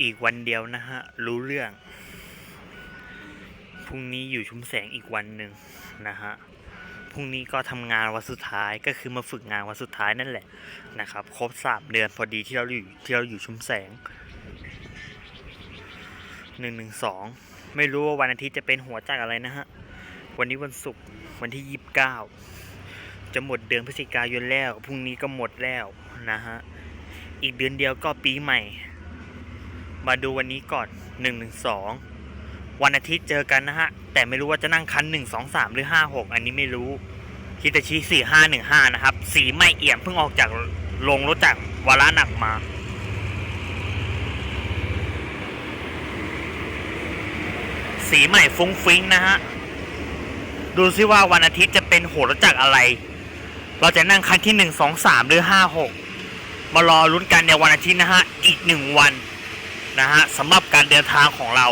อีกวันเดียวนะฮะ รู้เรื่อง พรุ่งนี้อยู่ชุมแสงอีกวันหนึ่งนะฮะ พรุ่งนี้ก็ทำงานวันสุดท้ายก็คือมาฝึกงานวันสุดท้ายนั่นแหละนะครับ ครบสามเดือนพอดีที่เราอยู่ที่เราอยู่ชุมแสงหนึ่งหนึ่งสองไม่รู้ว่าวันอาทิตย์จะเป็นหัวจากอะไรนะฮะ วันนี้วันศุกร์วันที่ยี่สิบเก้าจะหมดเดือนพฤศจิกายนแล้ว พรุ่งนี้ก็หมดแล้วนะฮะ อีกเดือนเดียวก็ปีใหม่ มาดูวันนี้ก่อนหนึ่งหนึ่งสองวันอาทิตย์เจอกันนะฮะ แต่ไม่รู้ว่าจะนั่งคันหนึ่งสองสามหรือห้าหกอันนี้ไม่รู้คิตาชิสี่ห้าหนึ่งห้านะครับ สีไม่เอี่ยมเพิ่งออกจากลงรถจากวาระหนักมา สีใหม่ฟุ้งฟิ้งนะฮะ ดูซิว่าวันอาทิตย์จะเป็นโหรถจักรอะไร เราจะนั่งคันที่หนึ่งสองสามหรือห้าหกมารอลุ้นกันในวันอาทิตย์นะฮะ อีกหนึ่งวัน นะฮะสำหรับการเดินทางของเรา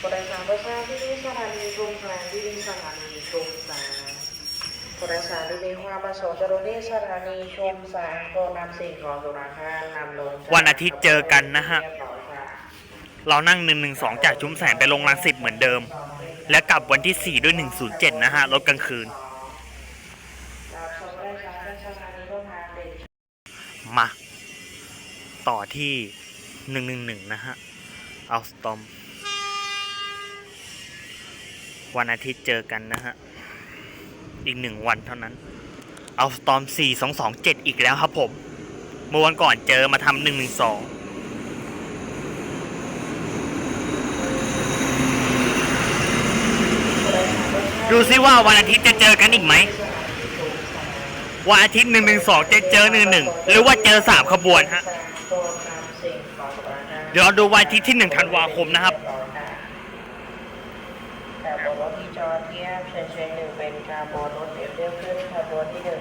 ผู้โดยสารประชาชนที่สถานีกรุงแกลงที่สถานีชมแสงผู้โดยสารที่มีความประสงค์จะลงที่สถานีชมแสงโปรดนำสิ่งของสุราคานำลงจากวันอาทิตย์เจอกันนะฮะ เรียบร้อยค่ะเรานั่งหนึ่งหนึ่งสองจากชุมแสงไปลงรังสิตเหมือนเดิม และกลับวันที่สี่ด้วยหนึ่งศูนย์เจ็ดนะฮะรถกลางคืน รับชมผู้โดยสารที่สถานีร่วมทางเด็ก มา ต่อที่หนึ่งหนึ่งหนึ่งนะฮะเอาสตอม วันอาทิตย์เจอกันนะฮะ อีกหนึ่งวันเท่านั้น เอาสตอมสี่สองสองเจ็ดอีกแล้วครับผม เมื่อวันก่อนเจอมาทำหนึ่งหนึ่งสองดูซิว่าวันอาทิตย์จะเจอกันอีกไหม วันอาทิตย์หนึ่งหนึ่งสองจะเจอหนึ่งหนึ่งหรือว่าเจอสามขบวนฮะเดี๋ยวเราดูวันอาทิตย์ที่หนึ่งธันวาคมนะครับแต่บนรถที่จอดเทียบเชิญเชิญหนึ่งเป็นคาร์บอนรถเดียวเรียบขึ้นขบวนที่หนึ่ง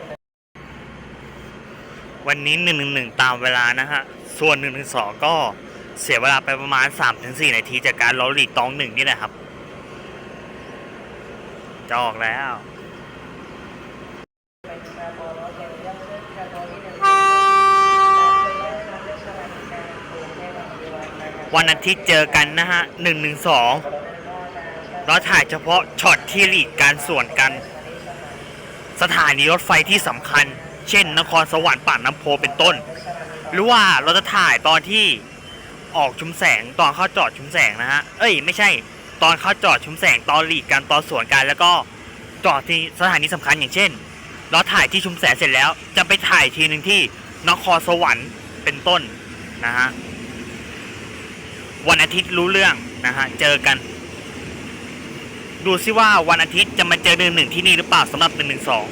วันนี้หนึ่งหนึ่งหนึ่งตามเวลานะฮะ ส่วนหนึ่งหนึ่งสองก็เสียเวลาไปประมาณสามถึงสี่นาทีจากการล้อหลีกตองหนึ่งนี่แหละครับ จออกแล้ว เป็นคาร์บอนรถเดียวเรียบขึ้นขบวนที่หนึ่ง วันอาทิตย์เจอกันนะฮะหนึ่งหนึ่งสองเราถ่ายเฉพาะช็อตที่หลีกการส่วนกัน สถานีรถไฟที่สำคัญ เช่น นครสวรรค์ปากน้ำโพเป็นต้น หรือว่าเราจะถ่ายตอนที่ออกชุมแสงตอนเข้าจอดชุมแสงนะฮะ เอ้ยไม่ใช่ ตอนเข้าจอดชุมแสงตอนหลีกกันตอนสวนกัน แล้วก็จอดที่สถานีสำคัญอย่างเช่น เราถ่ายที่ชุมแสงเสร็จแล้ว จะไปถ่ายทีหนึ่งที่นครสวรรค์เป็นต้นนะฮะ วันอาทิตย์รู้เรื่องนะฮะเจอกัน ดูซิว่าวันอาทิตย์จะมาเจอหนึ่งหนึ่งที่นี่หรือเปล่าสำหรับหนึ่งหนึ่งสอง